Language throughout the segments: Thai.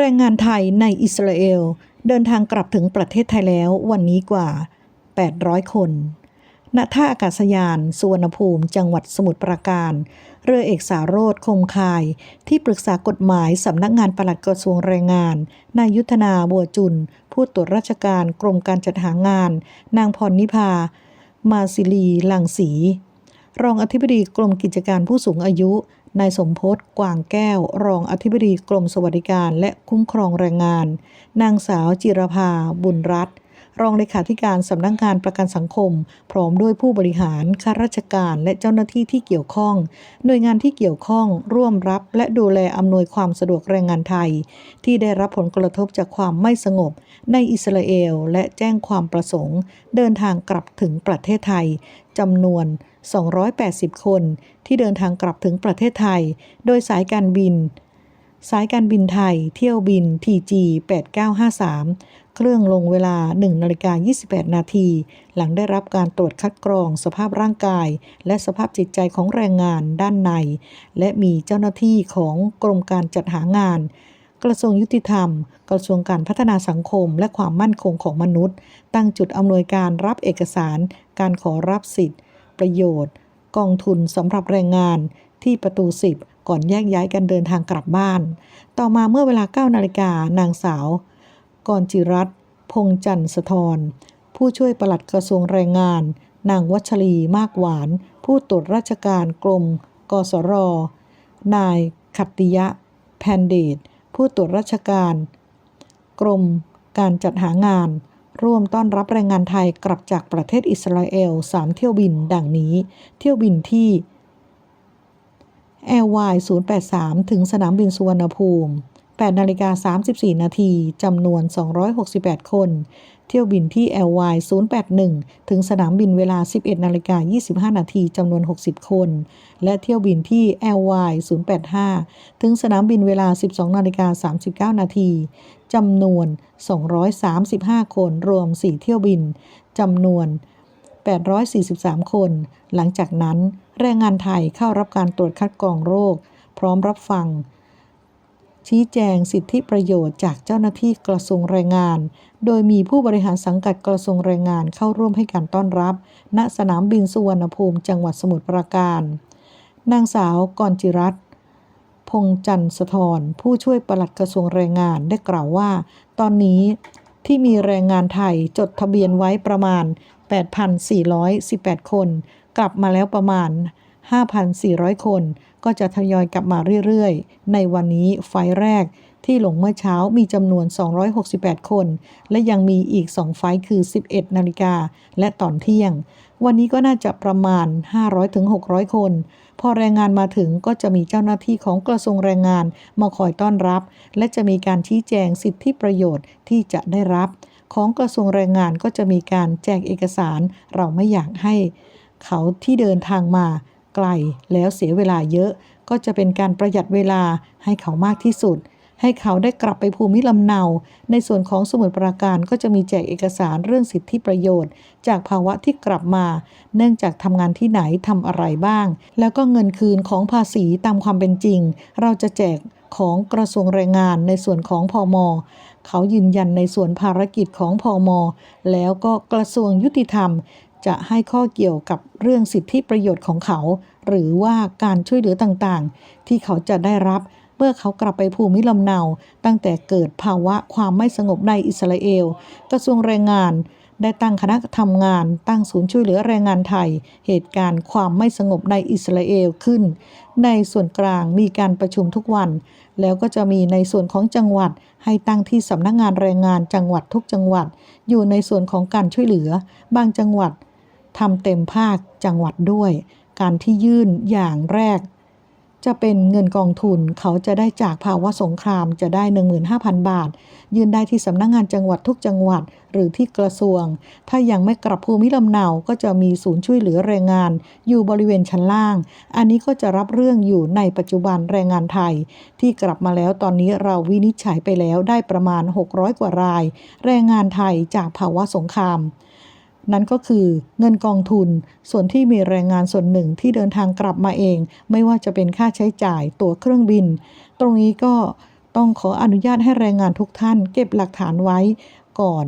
แรงงานไทยในอิสราเอล เดินทางกลับถึงประเทศไทยแล้ววันนี้กว่า 800 คน ณ ท่าอากาศยานสุวรรณภูมิ จังหวัดสมุทรปราการ เรือเอกสารโรธคมคาย ที่ปรึกษากฎหมายสำนักงานปลัดกระทรวงแรงงาน นายยุทธนาบัวจุน ผู้ตรวจราชการกรมการจัดหางาน นางพรนิพา มาซิลีลังสี รองอธิบดีกรมกิจการผู้สูงอายุ นายสมพศกวางแก้ว รองอธิบดีกรมสวัสดิการและคุ้มครองแรงงาน นางสาวจิรภา บุญรัตน์ รองเลขาธิการสำนักงานประกันสังคม พร้อมด้วยผู้บริหารข้าราชการและเจ้าหน้าที่ที่เกี่ยวข้อง หน่วยงานที่เกี่ยวข้องร่วมรับ และดูแลอำนวยความสะดวกแรงงานไทย ที่ได้รับผลกระทบจากความไม่สงบ ในอิสราเอล และแจ้งความประสงค์ เดินทางกลับถึงประเทศไทยจำนวน 280 คน ที่เดินทางกลับถึงประเทศไทย โดยสายการบิน สายการบินไทยเที่ยวบิน TG 8953 เครื่องลงเวลา 1นาฬิกา28 นาที หลังได้รับการตรวจคัดกรองสภาพร่างกาย และสภาพจิตใจของแรงงานด้านใน และมีเจ้าหน้าที่ของกรมการจัดหางาน กระทรวงยุติธรรม กระทรวงการพัฒนาสังคม และความมั่นคงของมนุษย์ ตั้งจุดอำนวยการรับเอกสาร การขอรับสิทธิ์ ประโยชน์ กองทุนสำหรับแรงงานที่ประตู 10 ก่อนแยกย้ายกันเดินทางกลับบ้าน ต่อมาเมื่อเวลา9นาฬิกานางสาวกรจิรัตพงจันทร์สะทรผู้ช่วยปลัดกระทรวงแรงงาน นางวัชรีมากหวาน ผู้ตรวจราชการกรม กสร นายขัตติยะ แพนเดต ผู้ตรวจราชการ กรม การจัดหางาน ร่วมต้อนรับแรงงานไทยกลับจากประเทศอิสราเอล 3 เที่ยวบิน ดังนี้ เที่ยวบินที่ LY 083 ถึงสนามบินสุวรรณภูมิ 8นาฬิกา34 นาทีจำนวน 268 คน เที่ยวบินที่ LY 081 ถึงสนามบินเวลา 11นาฬิกา25 นาทีจำนวน 60 คน และเที่ยวบินที่ LY 085 ถึงสนามบินเวลา 12นาฬิกา39 นาทีจำนวน 235 คน รวม 4 เที่ยวบินจำนวน 843 คน หลังจากนั้น แรงงานไทยเข้ารับการตรวจคัดกรองโรค พร้อมรับฟัง ชี้แจงสิทธิประโยชน์จากเจ้าหน้าที่กระทรวงแรงงาน โดยมีผู้บริหารสังกัดกระทรวงแรงงานเข้าร่วมให้การต้อนรับ ณสนามบินสุวรรณภูมิจังหวัดสมุทรปราการ นางสาวกรจิรัตพงจันทร์สะทรผู้ช่วยปลัดกระทรวงแรงงานได้กล่าวว่า ตอนนี้ที่มีแรงงานไทยจดทะเบียนไว้ประมาณ 8,418 คน กลับมาแล้วประมาณ 5,400 คน ก็จะทยอยกลับมาเรื่อยๆ ในวันนี้ไฟแรกที่หลงเมื่อเช้ามีจำนวน 268 คน และยังมีอีก 2 ไฟคือ 11 นาฬิกา และตอนเที่ยง วันนี้ก็น่าจะประมาณ 500-600 คน พอแรงงานมาถึงก็จะมีเจ้าหน้าที่ของกระทรวงแรงงานมาคอยต้อนรับ และจะมีการชี้แจงสิทธิประโยชน์ที่จะได้รับ ของกระทรวงแรงงานก็จะมีการแจกเอกสาร เราไม่อยากให้ เขาที่เดินทางมาไกลแล้วเสียเวลาเยอะ ก็จะเป็นการประหยัดเวลาให้เขามากที่สุด ให้เขาได้กลับไปภูมิลำเนา ในส่วนของสมุดปราการก็จะมีแจกเอกสารเรื่องสิทธิประโยชน์ จากภาวะที่กลับมา เนื่องจากทำงานที่ไหนทำอะไรบ้าง แล้วก็เงินคืนของภาษีตามความเป็นจริง เราจะแจกของกระทรวงแรงงานในส่วนของพอมเขายืนยันในส่วนภารกิจของพอมแล้วก็กระทรวงยุติธรรม จะให้ข้อเกี่ยวกับเรื่องสิทธิประโยชน์ของเขา หรือว่าการช่วยเหลือต่างๆ ที่เขาจะได้รับเมื่อเขากลับไปภูมิลำเนา ตั้งแต่เกิดภาวะความไม่สงบในอิสราเอล กระทรวงแรงงานได้ตั้งคณะทำงานตั้งศูนย์ช่วยเหลือแรงงานไทย เหตุการณ์ความไม่สงบในอิสราเอลขึ้น ในส่วนกลางมีการประชุมทุกวัน แล้วก็จะมีในส่วนของจังหวัด ให้ตั้งที่สำนักงงานแรงงานจังหวัดทุกจังหวัด อยู่ในส่วนของการช่วยเหลือ บางจังหวัด ทำเต็มภาคจังหวัดด้วย การที่ยื่นอย่างแรก จะเป็นเงินกองทุนเขาจะได้จากภาวะสงครามจะได้ 15,000 บาท ยื่นได้ที่สำนักงงานจังหวัดทุกจังหวัดหรือที่กระทรวง ถ้ายังไม่กลับภูมิลำเนาก็จะมีศูนย์ช่วยเหลือแรงงาน อยู่บริเวณชั้นล่าง อันนี้ก็จะรับเรื่องอยู่ในปัจจุบันแรงงานไทย ที่กลับมาแล้วตอนนี้เราวินิจฉัยไปแล้วได้ประมาณ 600 กว่าราย แรงงานไทยจากภาวะสงคราม นั่นก็คือเงินกองทุน ส่วนที่มีแรงงานส่วนหนึ่งที่เดินทางกลับมาเอง ไม่ว่าจะเป็นค่าใช้จ่ายตั๋วเครื่องบิน ตรงนี้ก็ต้องขออนุญาตให้แรงงานทุกท่าน เก็บหลักฐานไว้ก่อน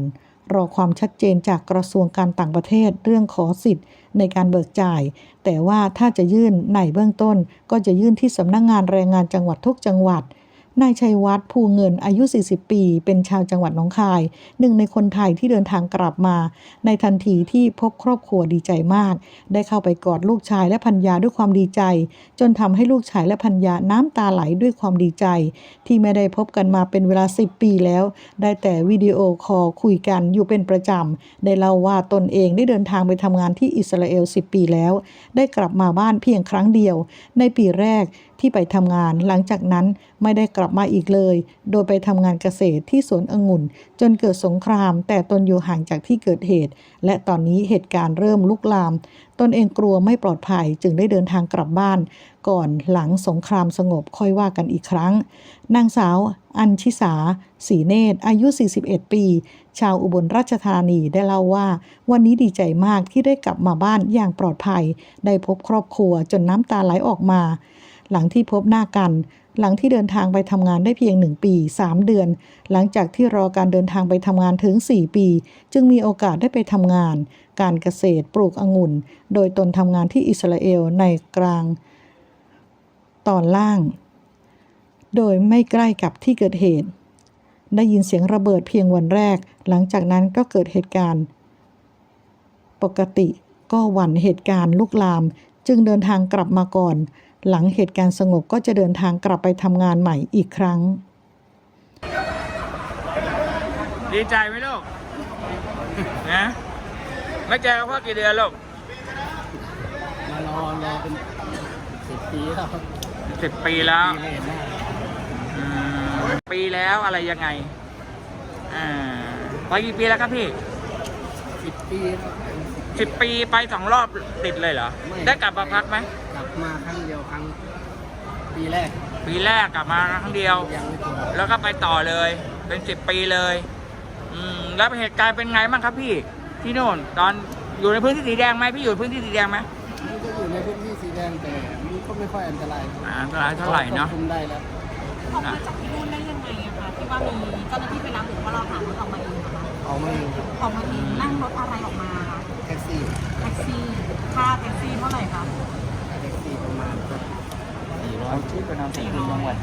รอความชัดเจนจากกระทรวงการต่างประเทศเรื่องขอสิทธิ์ในการเบิกจ่าย แต่ว่าถ้าจะยื่นในเบื้องต้น ก็จะยื่นที่สำนักงงานแรงงานจังหวัดทุกจังหวัด นายชัยวัฒน์ภูเงินอายุ 40 ปี เป็นชาวจังหวัดหนองคาย หนึ่งในคนไทยที่เดินทางกลับมา ในทันทีที่พบครอบครัวดีใจมาก ได้เข้าไปกอดลูกชายและพันยาด้วยความดีใจ จนทำให้ลูกชายและพันยาน้ำตาไหลด้วยความดีใจ ที่ไม่ได้พบกันมาเป็นเวลา 10 ปีแล้ว ได้แต่วิดีโอคอลคุยกันอยู่เป็นประจำได้เล่าว่าตนเองได้เดินทางไปทำงานที่อิสราเอล 10 ปีแล้ว ได้กลับมาบ้านเพียงครั้งเดียว ในปีแรก ที่ไปทำงาน หลังจากนั้นไม่ได้กลับมาอีกเลย โดยไปทำงานเกษตรที่สวนองุ่น จนเกิดสงคราม แต่ตนอยู่ห่างจากที่เกิดเหตุ และตอนนี้เหตุการณ์เริ่มลุกลาม ตนเองกลัวไม่ปลอดภัยจึงได้เดินทางกลับบ้าน ก่อนหลังสงครามสงบค่อยว่ากันอีกครั้ง นางสาว อัญชิสาสีเนตร อายุ 41 ปี ชาวอุบลราชธานีได้เล่าว่า วันนี้ดีใจมากที่ได้กลับมาบ้านอย่างปลอดภัย ได้พบครอบครัวจนน้ำตาไหลออกมา หลังที่พบหน้ากัน หลังที่เดินทางไปทำงานได้เพียงหนึ่งปี 3 เดือน หลังจากที่รอการเดินทางไปทำงานถึง 4 ปี จึงมีโอกาสได้ไปทำงาน การเกษตรปลูกองุ่น โดยตนทำงานที่อิสราเอลในกลาง ตอนล่าง โดยไม่ใกล้กับที่เกิดเหตุ ได้ยินเสียงระเบิดเพียงวันแรก หลังจากนั้นก็เกิดเหตุการณ์ ปกติก็หวั่นเหตุการณ์ลุกลาม จึงเดินทางกลับมาก่อน หลังเหตุการณ์สงบก็จะเดินทางกลับไปทำงานใหม่อีกครั้ง ดีใจไหมลูก นะไม่เจอพ่อกี่เดือนลูกมารอรอเป็นสิบปีแล้วครับสิบปีแล้วปีไม่เห็นหน้าอืมปีแล้วอะไรยังไง อ่าไปกี่ปีแล้วครับพี่สิบปีแล้วสิบปีไปสองรอบติดเลยเหรอ ไม่ ได้กลับมาพักไหม กลับมาครั้งเดียวครั้ง ปีแรก ปีแรกกลับมาครั้งเดียว ยังไม่ถึงแล้วก็ไปต่อเลย เป็นสิบปีเลย อืมแล้วเหตุการณ์เป็นไงบ้างครับพี่ที่โน่นตอนอยู่ในพื้นที่สีแดงไหมพี่อยู่พื้นที่สีแดงไหมมันก็อยู่ในพื้นที่สีแดงแต่มันก็ไม่ค่อยอันตรายอ่าอันตรายเท่าไหร่เนาะควบคุมได้แล้ว ออกมาจากที่นู่นได้ยังไงอะคะที่ว่ามีเจ้าหน้าที่ไปรับหรือว่าเราหารถออกมาเองอะคะเอาไม่อยู่ครับออกมาเองนั่งรถอะไรออกมาคะแท็กซี่แท็กซี่ค่าแท็กซี่เท่าไหร่คะ แท็กซี่ประมาณสักสี่ ร้อเอายชื่อไปนามสกุลจังหวัด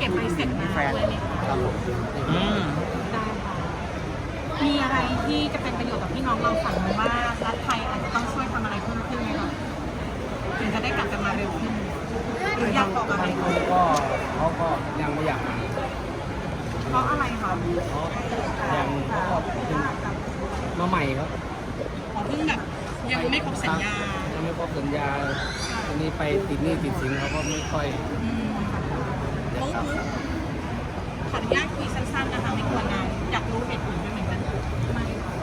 เก็บใบเสร็จมาแฟนด้วยไหมคะครับผมอืมได้ค่ะมีอะไรที่จะเป็นประโยชน์กับพี่น้องเราฝั่งนู้นว่ารัฐไทยอาจจะต้องช่วยทำอะไรเพิ่มขึ้นไหมคะถึงจะได้กลับกันมาเร็วขึ้นหรืออยากบอกอะไรบางคนก็เขาก็ยังไม่อยากมาเพราะอะไรคะยังเขาก็เป็นมาใหม่ครับ ขอเพิ่งแบบยังไม่ครบสัญญา ยังไม่ครบสัญญาตอ นี้ไปติดหนี้ติดสินเขาก็ไม่ค่อย ขออนุญาตคุยสั้นๆนะคะไม่ควรนานอยากรู้เหตุผลด้วยเหมือนกันไม่ค่ะ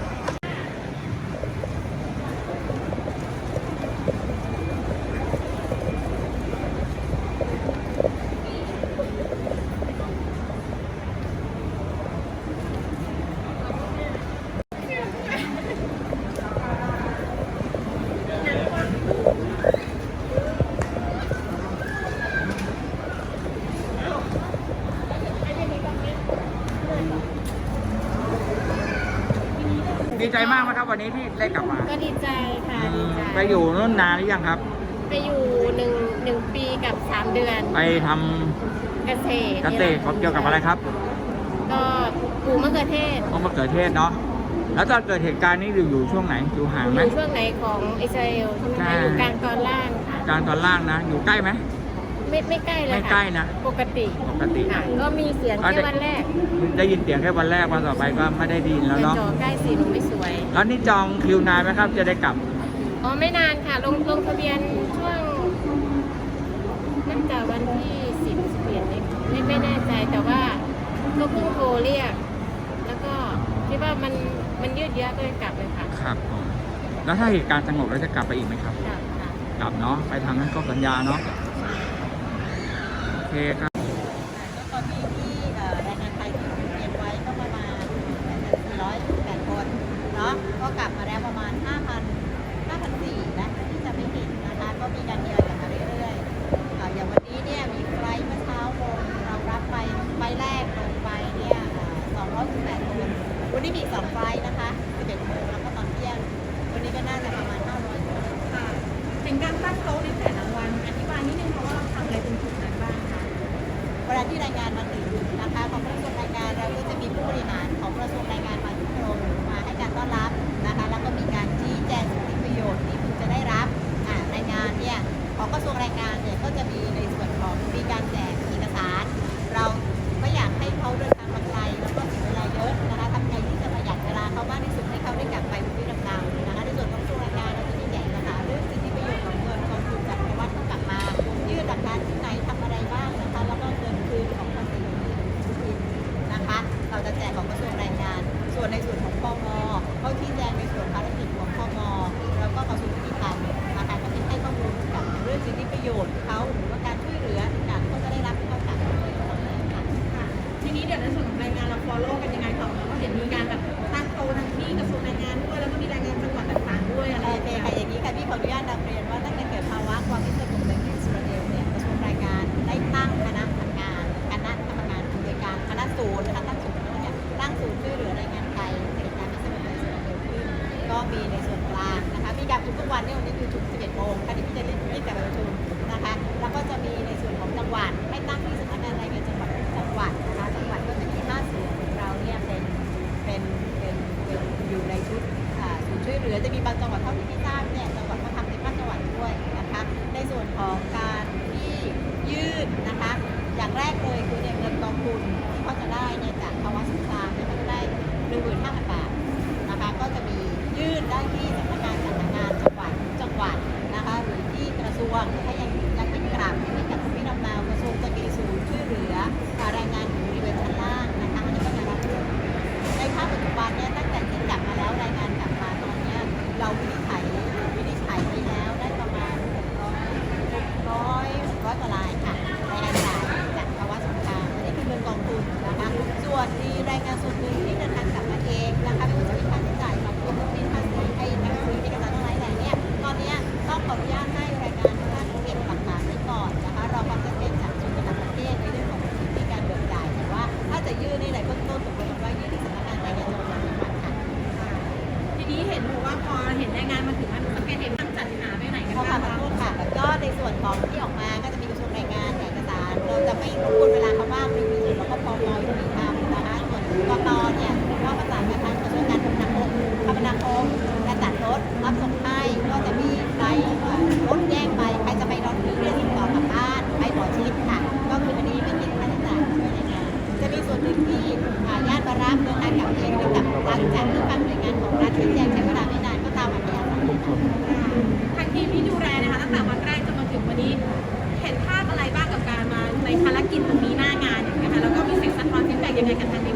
ดีใจมากไหมครับ วันนี้ที่ได้กลับมาก็ดีใจค่ะดีใจไปอยู่นู่นนานหรือยังครับ ไปอยู่หนึ่งหนึ่งปีกับสามเดือน ไปทำเกษตรเกษตรเกี่ยวกับอะไรครับก็ปลูกมะเขือเทศมะเขือเทศเนาะแล้วตอนเกิดเหตุการณ์นี้อยู่อยู่ช่วงไหนอยู่ห่างอไหม ยู่ช่วงไหนของอิสราเอลใช่อยู่กลางตอนล่างค่ะ กลางตอนล่างนะอยู่ใกล้ไหม ไม่ไม่ใกล้เลยไม่ค่ะใกล้นะ ปกติปกติค่ะก็มีเสียงก็แค่ได้วันแรก ได้ยินเสียงแค่วันแรกวันต่อไปก็ไม่ได้ไดยินแล้วแต่เนาะจอใกล้สีหนูไม่สวยแล้วนี่จองคิวนานไหมครับ จะได้กลับอ๋อไม่นานค่ะ ลงลงทะเบียนช่วงน่าจะวันที่สิบสิบเอ็ดเนี่ยไม่ไม่แน่ใจแต่ว่าก็เพิ่งโทรเรียก แล้วก็คิดว่ามันมันยืดเยื้อก็เลยกลับเลยค่ะครับผมแล้วถ้าเหตุการณ์สงบแล้วจะกลับไปอีกไหมครับกลับค่ะกลับเนาะไปทำนั้นก็สัญญาเนาะโอ เคครับตอนนี้ที่แรงงานไทยที่เตรียมไว้ก็ประมาณ408คนเนาะก็กลับมาแล้วประมาณ5,000 มีในส่วนกลางนะคะ มีการทุกทุกวันเนี่ยวันนี้คือถึง11โมงค่ะที่พี่จะเล่น รีรายงานสดเลย ยั看看ง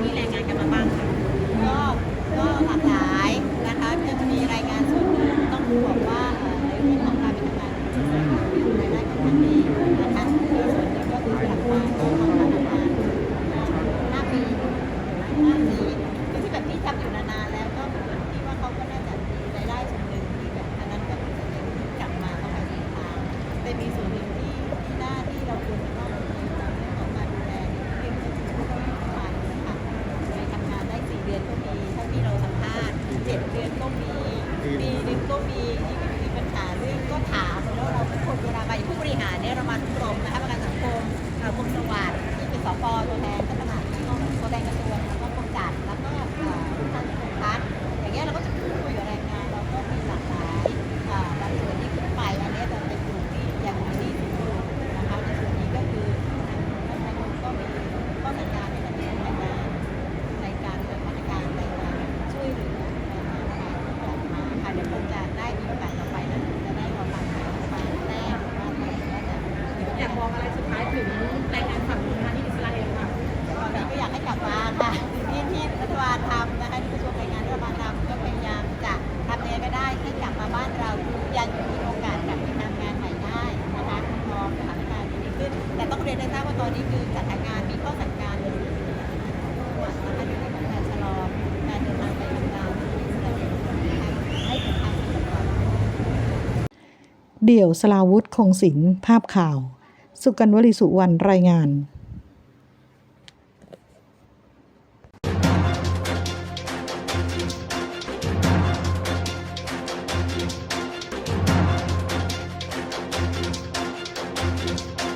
ราบว่าตอนนี้คือจัดงานมีข้อสั่งการเดี่ยวสลาวุธคงศิลป์ภาพข่าว สุกันวลิสุวรรณรายงาน